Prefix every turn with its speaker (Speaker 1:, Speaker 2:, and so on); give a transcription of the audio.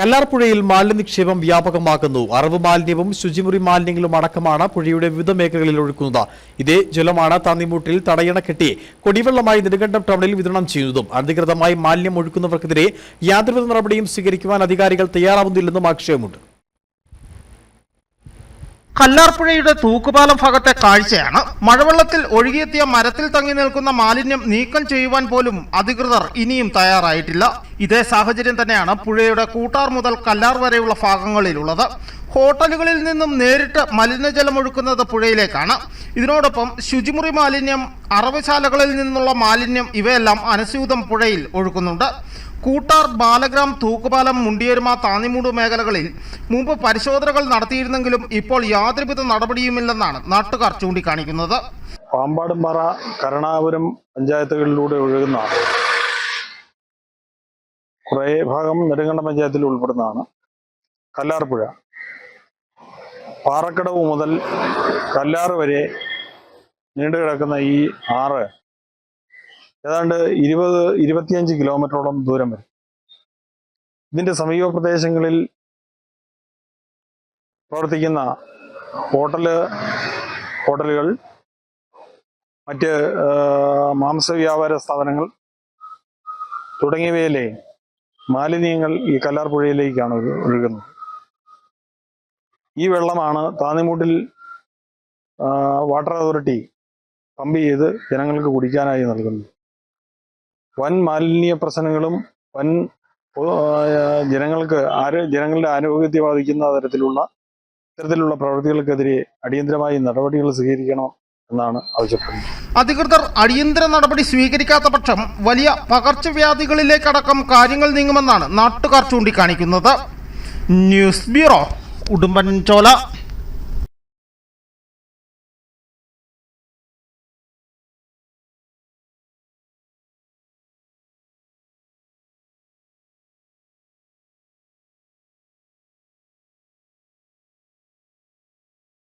Speaker 1: കല്ലാർപ്പുഴയിൽ മാലിന്യ നിക്ഷേപം വ്യാപകമാക്കുന്നു. അറവ് മാലിന്യവും ശുചിമുറി മാലിന്യങ്ങളും അടക്കമാണ് പുഴയുടെ വിവിധ മേഖലകളിൽ ഒഴുക്കുന്നത്. ഇതേ ജലമാണ് തന്നിമൂട്ടിൽ തടയണ കെട്ടി കൊടിവെള്ളമായി നെടുങ്കണ്ടം ടൗണിൽ വിതരണം ചെയ്യുന്നതും. അനധികൃതമായി മാലിന്യം ഒഴുക്കുന്നവർക്കെതിരെ യാതൊരുവിധ നടപടിയും സ്വീകരിക്കുവാൻ അധികാരികൾ തയ്യാറാവുന്നില്ലെന്നും ആക്ഷേപമുണ്ട്.
Speaker 2: കല്ലാർപ്പുഴയുടെ തൂക്കുപാലം ഭാഗത്തെ കാഴ്ചയാണ്. മഴവെള്ളത്തിൽ ഒഴുകിയെത്തിയ മരത്തിൽ തങ്ങി നിൽക്കുന്ന മാലിന്യം നീക്കം ചെയ്യുവാൻ പോലും അധികൃതർ ഇനിയും തയ്യാറായിട്ടില്ല. ഇതേ സാഹചര്യം തന്നെയാണ് പുഴയുടെ കൂട്ടാർ മുതൽ കല്ലാർ വരെയുള്ള ഭാഗങ്ങളിലുള്ളത്. ഹോട്ടലുകളിൽ നിന്നും നേരിട്ട് മലിനജലം ഒഴുക്കുന്നത് പുഴയിലേക്കാണ്. ഇതിനോടൊപ്പം ശുചിമുറി മാലിന്യം അറവശാലകളിൽ നിന്നുള്ള മാലിന്യം ഇവയെല്ലാം അനസ്യൂതം പുഴയിൽ ഒഴുക്കുന്നുണ്ട്. കൂട്ടാർ ബാലഗ്രാം തൂക്കുപാലം മുണ്ടിയരുമ താന്നിമൂട് മേഖലകളിൽ മുമ്പ് പരിശോധനകൾ നടത്തിയിരുന്നെങ്കിലും ഇപ്പോൾ യാതൊരുവിധ നടപടിയുമില്ലെന്നാണ് നാട്ടുകാർ ചൂണ്ടിക്കാണിക്കുന്നത്.
Speaker 3: പാമ്പാടുംപാറ കരുണാപുരം പഞ്ചായത്തുകളിലൂടെ ഒഴുകുന്ന കുറേ ഭാഗം നെടുങ്കണ്ടം പഞ്ചായത്തിൽ ഉൾപ്പെടുന്നതാണ്. കല്ലാർപ്പുഴ. പാറക്കടവ് മുതൽ കല്ലാറ് വരെ നീണ്ടു കിടക്കുന്ന ഈ ആറ് ഏതാണ്ട് ഇരുപത് ഇരുപത്തിയഞ്ച് കിലോമീറ്ററോളം ദൂരം വരും. ഇതിന്റെ സമീപ പ്രദേശങ്ങളിൽ പ്രവർത്തിക്കുന്ന ഹോട്ടൽ ഹോട്ടലുകൾ മറ്റ് മാംസ വ്യാപാര സ്ഥാപനങ്ങൾ തുടങ്ങിയവയിലെ മാലിന്യങ്ങൾ ഈ കല്ലാർ പുഴയിലേക്കാണ് ഒഴുകുന്നത്. ഈ വെള്ളമാണ് താന്നിമൂട്ടിൽ വാട്ടർ അതോറിറ്റി പമ്പ് ചെയ്ത് ജനങ്ങൾക്ക് കുടിക്കാനായി നൽകുന്നത്. വൻ മാലിന്യ പ്രശ്നങ്ങളും വൻ ജനങ്ങൾക്ക് ആരോ ജനങ്ങളുടെ ആരോഗ്യത്തെ ബാധിക്കുന്ന തരത്തിലുള്ള ഇത്തരത്തിലുള്ള പ്രവൃത്തികൾക്കെതിരെ അടിയന്തരമായി നടപടികൾ സ്വീകരിക്കണം എന്നാണ് ആവശ്യപ്പെടുന്നത്.
Speaker 2: അധികൃതർ അടിയന്തര നടപടി സ്വീകരിക്കാത്ത പക്ഷം വലിയ പകർച്ചവ്യാധികളിലേക്കടക്കം കാര്യങ്ങൾ നീങ്ങുമെന്നാണ് നാട്ടുകാർ ചൂണ്ടിക്കാണിക്കുന്നത്. News bureau Udumbanchola